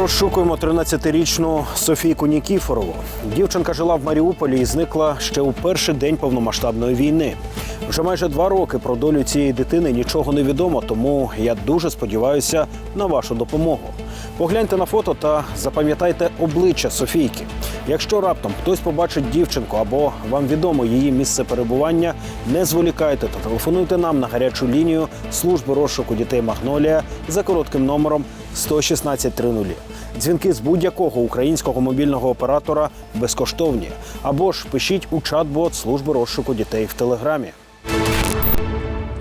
розшукуємо 13-річну Софійку Нікіфорову. Дівчинка жила в Маріуполі і зникла ще у перший день повномасштабної війни. Вже майже два роки про долю цієї дитини нічого не відомо, тому я дуже сподіваюся на вашу допомогу. Погляньте на фото та запам'ятайте обличчя Софійки. Якщо раптом хтось побачить дівчинку або вам відомо її місце перебування, не зволікайте та телефонуйте нам на гарячу лінію служби розшуку дітей Магнолія за коротким номером 11630. Дзвінки з будь-якого українського мобільного оператора безкоштовні. Або ж пишіть у чат-бот служби розшуку дітей в телеграмі.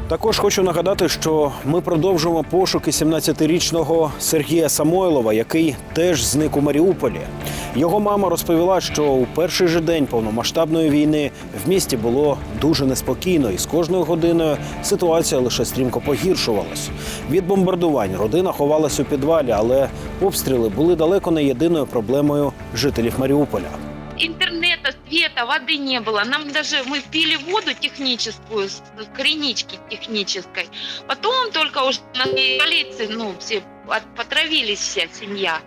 Також хочу нагадати, що ми продовжуємо пошуки 17-річного Сергія Самойлова, який теж зник у Маріуполі. Його мама розповіла, що у перший же день повномасштабної війни в місті було дуже неспокійно, і з кожною годиною ситуація лише стрімко погіршувалась. Від бомбардувань родина ховалась у підвалі, але обстріли були далеко не єдиною проблемою жителів Маріуполя. интернета, света, воды не было. Нам даже мы пили воду техническую, с кринички технической. Потом только уже на полиции, ну, все от- потравились вся семья.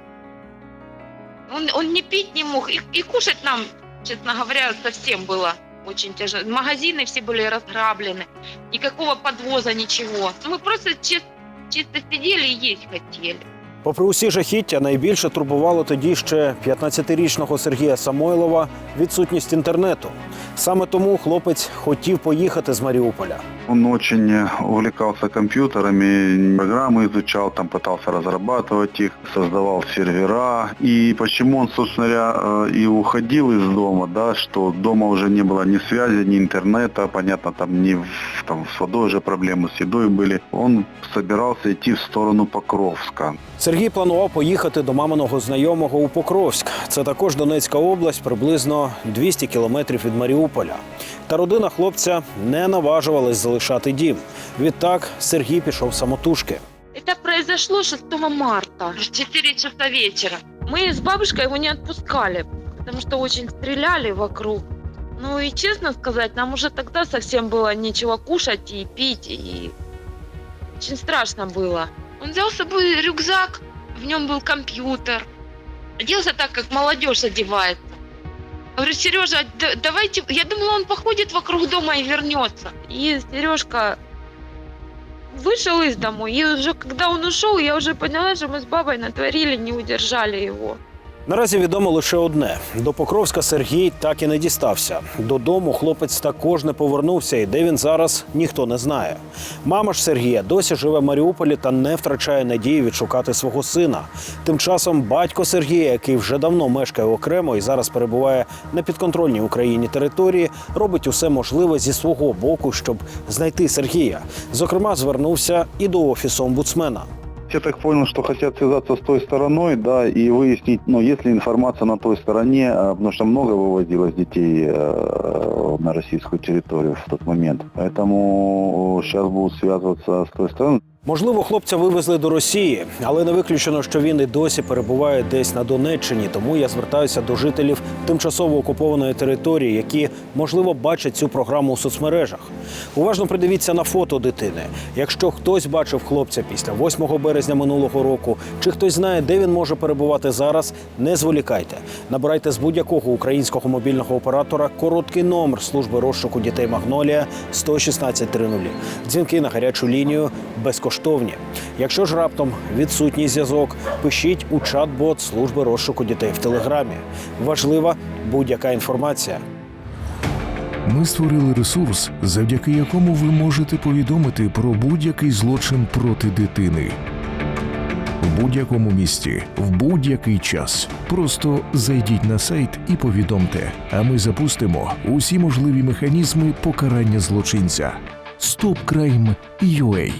Он, он не пить не мог, и, и кушать нам, честно говоря, совсем было очень тяжело. Магазины все были разграблены, никакого подвоза, ничего. Мы просто чис- чисто сидели и есть хотели. Попри усі жахіття, найбільше турбувало тоді ще 15-річного Сергія Самойлова відсутність інтернету. Саме тому хлопець хотів поїхати з Маріуполя. Он очень э, увлекался компьютерами, программы изучал, там пытался разрабатывать их, создавал сервера. И почему он, собственно говоря, э, и уходил из дома, да, что дома уже не было ни связи, ни интернета, понятно, там ни в- там, с водой уже проблемы, с едой были. Он собирался идти в сторону Покровска. Сергій планував поїхати до маминого знайомого у Покровськ. Це також Донецька область, приблизно 200 кілометрів від Маріуполя. Та родина хлопця не наважувалась залишати дім. Відтак Сергій пішов самотужки. Это произошло 6 марта, в 4 часа вечера. Мы с бабушкой его не отпускали, потому что очень стреляли вокруг. Ну и честно сказать, нам уже тогда совсем было нечего кушать и пить, и очень страшно было. Он взял с собой рюкзак, в нем был компьютер. Оделся так, как молодежь одевается. Говорю, Сережа, да- давайте... Я думала, он походит вокруг дома и вернется. И Сережка вышел из дому, и уже когда он ушел, я уже поняла, что мы с бабой натворили, не удержали его. Наразі відомо лише одне: до Покровська Сергій так і не дістався. Додому хлопець також не повернувся, і де він зараз ніхто не знає. Мама ж Сергія досі живе в Маріуполі та не втрачає надії відшукати свого сина. Тим часом батько Сергія, який вже давно мешкає окремо і зараз перебуває на підконтрольній Україні території, робить усе можливе зі свого боку, щоб знайти Сергія. Зокрема, звернувся і до офісу омбудсмена. Я так понял, что хотят связаться с той стороной, да, и выяснить, ну, есть ли информация на той стороне, а, потому что много вывозилось детей э, на российскую территорию в тот момент. Поэтому сейчас будут связываться с той стороной. Можливо, хлопця вивезли до Росії, але не виключено, що він і досі перебуває десь на Донеччині. Тому я звертаюся до жителів тимчасово окупованої території, які можливо бачать цю програму у соцмережах. Уважно придивіться на фото дитини. Якщо хтось бачив хлопця після 8 березня минулого року, чи хтось знає, де він може перебувати зараз, не зволікайте. Набирайте з будь-якого українського мобільного оператора короткий номер служби розшуку дітей Магнолія 11630. Дзвінки на гарячу лінію безкоштовні. Якщо ж раптом відсутній зв'язок, пишіть у чат-бот служби розшуку дітей в телеграмі. Важлива будь-яка інформація. Ми створили ресурс, завдяки якому ви можете повідомити про будь-який злочин проти дитини. В будь-якому місті, в будь-який час. Просто зайдіть на сайт і повідомте, а ми запустимо усі можливі механізми покарання злочинця. StopCrime.ua